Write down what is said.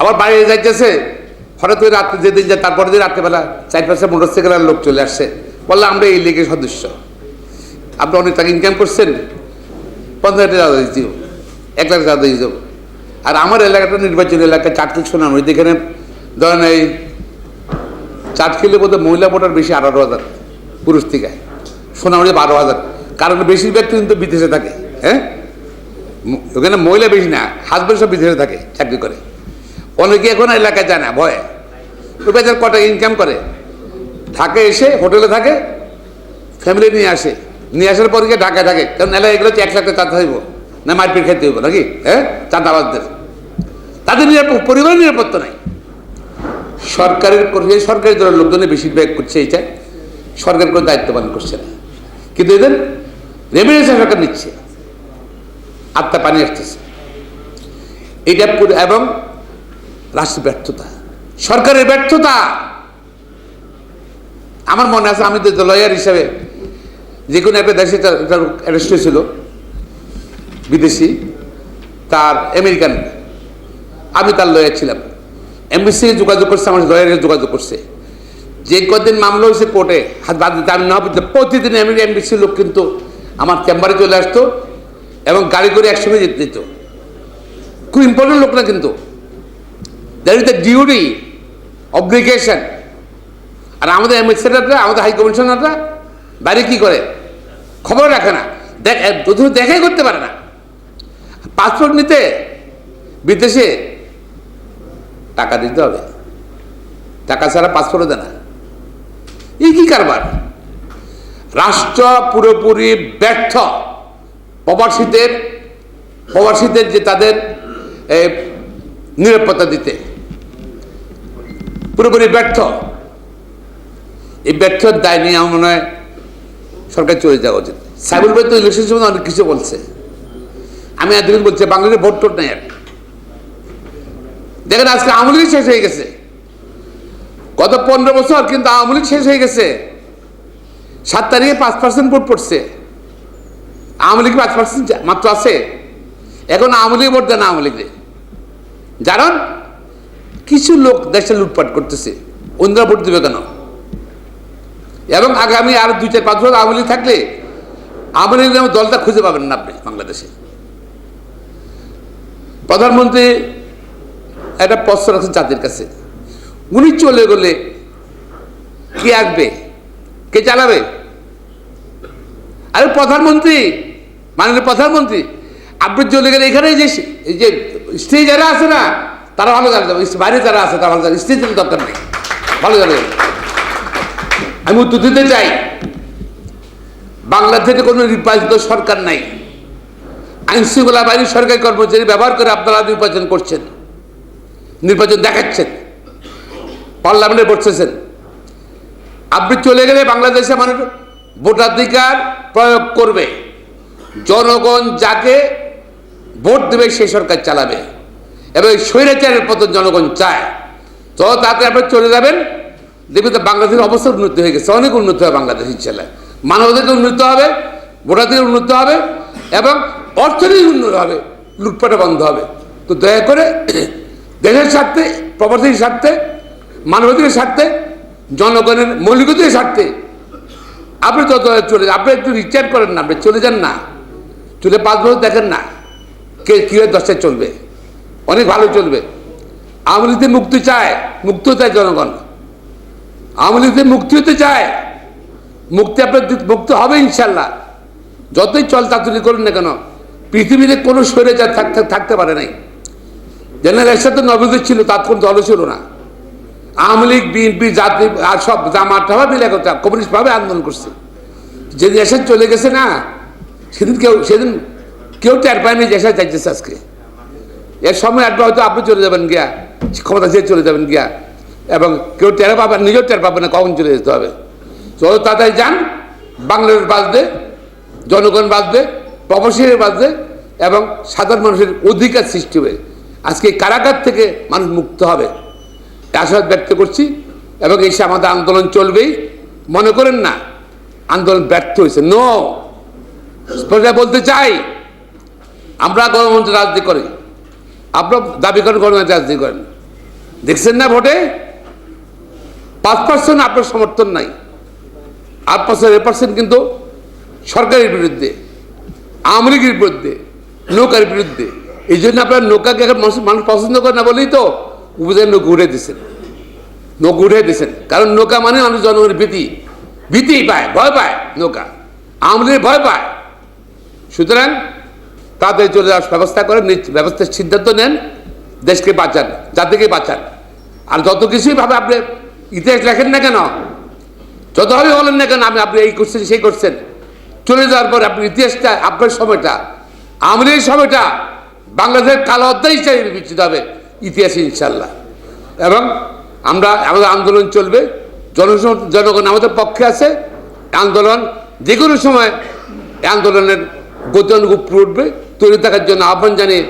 আবার বাইরে যাইতেছে, হঠাৎ করে রাত্রে যেদিন যায় তারপরে দিন রাত্রেবেলা চার পাঁচটা মোটর সাইকেলের লোক চলে আসছে বলল আমরা এই লিগের সদস্য। আপনি অনেক টাকা ইনকাম করছেন, পঞ্চাশ টাকা দিও, এক লাখ টাকা দিয়ে দেবো। আর আমার এলাকাটা নির্বাচনী এলাকা চাটকিল সোনামুড়ি এখানে ধরেন এই চাটকিলে বোধহয় মহিলা ভোটার বেশি আঠারো হাজার, পুরুষ থেকে। সোনামুড়ি বারো হাজার। কারণ বেশিরভাগ কিন্তু বিদেশে থাকে হ্যাঁ? ওখানে মহিলা বেশি না হাজব্যান্ড সব বিদেশে থাকে, চাকরি করে। অনেকে এখন এলাকায় যায় না? ভয়ে। বেচার কটা ইনকাম করে। থাকে এসে, হোটেলে থাকে ফ্যামিলি নিয়ে আসে। নিয়ে আসার পর গিয়ে ঢাকায় থাকে। কারণ এলাকা এগুলো এক লাখ চাঁদা হইব না মারপিট খেতে হইব নাকি? হ্যাঁ? চাঁদাবাজদের তাদের নিরাপদ পরিবারের নিরাপত্তা নাই। সরকারের সরকারি দলের লোকজনে বেশিরভাগ করছে এইটা। সরকার কোনো দায়িত্ব পালন করছে না। কিন্তু এদের রেমিডেন্স সরকার নিচ্ছে। আত্মা পানি আসতেছে। এটা এবং রাষ্ট্রের ব্যর্থতা। সরকারের ব্যর্থতা। আমার মনে আছে, আমি তো লয়ার হিসাবে যে কোনো একটা দেশে অ্যারেস্ট হয়েছিল। বিদেশি। তার আমেরিকান। আমি তার লয়ার ছিলাম। এমবিসি যোগাযোগ করছে, আমার লয়ারের যোগাযোগ করছে। যে কদিন মামলা হয়েছে কোর্টে, হাত বাদ দিতে আমি না প্রতিদিন আমি এমবিসি লোক কিন্তু আমার চেম্বারে চলে আসতো এবং গাড়ি করে একসঙ্গে যেতে দিত। খুব ইম্পর্টেন্ট লোক না কিন্তু। That is the duty obligation আর আমাদের অ্যাম্বাসেডাররা আমাদের হাই কমিশনাররা বাইরে কী করে? খবর রাখে না। দেখ দেখাই করতে পারে না। পাসপোর্ট নিতে বিদেশে টাকা দিতে হবে। টাকা ছাড়া পাসপোর্টও দেয় না। এই কী কারবার? রাষ্ট্র পুরোপুরি ব্যর্থ। প্রবাসীদের প্রবাসীদের যে তাদের নিরাপত্তা দিতে। পুরোপুরি ব্যর্থ। এই ব্যর্থর দায় নিয়ে আমার মনে হয় সরকার চলে যাওয়া উচিত। সাইবুল ভাই তো ইলেকশন সম্বন্ধে অনেক কিছু বলছে। আমি এতদিন বলছি, বাংলাদেশে ভোট টোট নেই আর। দেখেন আজকে আওয়ামী লীগ শেষ হয়ে গেছে। গত পনেরো বছর কিন্তু আওয়ামী লীগ শেষ হয়ে গেছে। সাত তারিখে পাঁচ পার্সেন্ট ভোট পড়ছে। আওয়ামী লীগ পাঁচ পার্সেন্ট মাত্র আছে। এখন আওয়ামী লীগ ভোট দেন আওয়ামী লীগে কারণ কিছু লোক দেশে লুটপাট করতেছে। অন্যরা ভোট দেবে কেন? এবং আগামী আর দুই চার পাঁচ বছর আওয়ামী লীগ থাকলে আওয়ামী লীগের দলটা খুঁজে পাবেন না আপনি বাংলাদেশে। প্রধানমন্ত্রী একটা প্রশ্ন রাখছেন জাতির কাছে। উনি চলে গেলে কে আসবে? কে চালাবে? আরে প্রধানমন্ত্রী, মাননীয় প্রধানমন্ত্রী, আপনি চলে গেলে এখানে যে যে স্ত্রী যারা আছে না তারা ভালো জানে বাইরে যারা আছে, তারা ভালো জানে স্ত্রী জন্য দরকার নেই। ভালো জানে। আমি উত্তর দিতে চাই বাংলা থেকে কোনো নির্বাচিত সরকার নাই। আইন শৃঙ্খলা বাহিনীর সরকারি কর্মচারী ব্যবহার করে আপনারা নির্বাচন করছেন। নির্বাচন দেখাচ্ছেন। পার্লামেন্টে বসতেছেন। আপনি চলে গেলে বাংলাদেশে মানুষ ভোটাধিকার প্রয়োগ করবে। জনগণ যাকে ভোট দেবে সেই সরকার চালাবে। এবং এই স্বৈরাচারের পতন জনগণ চায়। তো তাতে আপনি চলে যাবেন। দেখবেন তো বাংলাদেশের অবস্থা উন্নতি হয়ে গেছে। অনেক উন্নতি হবে বাংলাদেশ ইনশাল্লাহ মানবাধিকার উন্নত হবে ভোটাধিকার উন্নত হবে এবং অর্থনীতি উন্নত হবে লুটপাটা বন্ধ হবে। তো দয়া করে দেশের স্বার্থে, প্রবাসীর স্বার্থে মানবাধিকার স্বার্থে, জনগণের মৌলিকতার স্বার্থে আপনি তো দয়া চলে আপনি একটু রিচার্জ করেন না, আপনি চলে যান না। চলে পাঁচ বছর দেখেন না কে কীভাবে দশটায় চলবে। অনেক ভালো চলবে। আওয়ামী মুক্তি চায়, মুক্ত চায় জনগণ। আওয়ামী মুক্তি হতে চায়, মুক্তি আপনার মুক্ত হবে ইনশাল্লাহ। যতই চল চাতুরি করুন না কেন, পৃথিবীতে কোনো স্বৈরাচার থাকতে থাকতে পারে নাই। জেনারেল এরশাদ তো নবীদের ছিল, তার কোনো দলও ছিল না। আওয়ামী লীগ, বিএনপি, জাতি আর সব জামাত মিলে কথা কমিউনিস্ট ভাবে আন্দোলন করছে। যেদিন এসে চলে গেছে না, সেদিন কেউ সেদিন কেউ টের পায়নি যে এসে চাইতেছে আজকে। এর সময় একটা হয়তো আপনি চলে যাবেন গিয়া, ক্ষমতা ছেড়ে চলে যাবেন গিয়া, এবং কেউ টের পাবেন নিজেও টের পাবেন না কখন চলে যেতে হবে। যত তাড়াতাড়ি যান, বাংলাদেশ বাঁচবে, জনগণ বাঁচবে, প্রবাসীরা বাঁচবে, এবং সাধারণ মানুষের অধিকার সৃষ্টি হবে। আজকে কারাগার থেকে মানুষ মুক্ত হবে। আশাবাদ ব্যক্ত করছি, এবং এসে আমাদের আন্দোলন চলবেই। মনে করেন না, আন্দোলন ব্যর্থ হয়েছে। নো বলতে চাই, আমরা গণতন্ত্র রাজনীতি করি। আপনার দাবি করেন গণতন্ত্র রাজনীতি করেন। দেখছেন না ভোটে? পাঁচ পার্সেন্ট আপনার সমর্থন নাই। আট পার্সেন্ট এ পার্সেন্ট কিন্তু সরকারের বিরুদ্ধে, আওয়ামী লীগের বিরুদ্ধে, নৌকার বিরুদ্ধে। এই জন্য আপনার নৌকাকে এখন মানুষ মানুষ পছন্দ করে না বলেই তো উপজেলা নৌকা উঠে দিচ্ছেন নৌকা উঠে দিচ্ছেন কারণ নৌকা মানে মানুষ জনগণের ভীতি। ভীতি পায়, ভয় পায় নৌকা। আওয়ামী ভয় পায়। সুতরাং তাদের চলে যাওয়ার ব্যবস্থা করেন ব্যবস্থার সিদ্ধান্ত নেন, দেশকে বাঁচান, জাতিকে বাঁচান। আর যত কিছুই ভাবে আপনি ইতিহাস লেখেন না কেন, যতভাবে বলেন না কেন আমি আপনি এই করছেন, সেই করছেন। চলে যাওয়ার পর আপনি ইতিহাসটা, আপনার সময়টা আমাদের এই সময়টা বাংলাদেশের কালো অধ্যায় হিসাবে বিবেচিত হবে ইতিহাসে ইনশাল্লাহ এবং আমরা, আমাদের আন্দোলন চলবে, জনসম জনগণ আমাদের পক্ষে আছে আন্দোলন যে কোনো সময় আন্দোলনের গতি অনুকূপ উঠবে। তৈরি থাকার জন্য আহ্বান জানিয়ে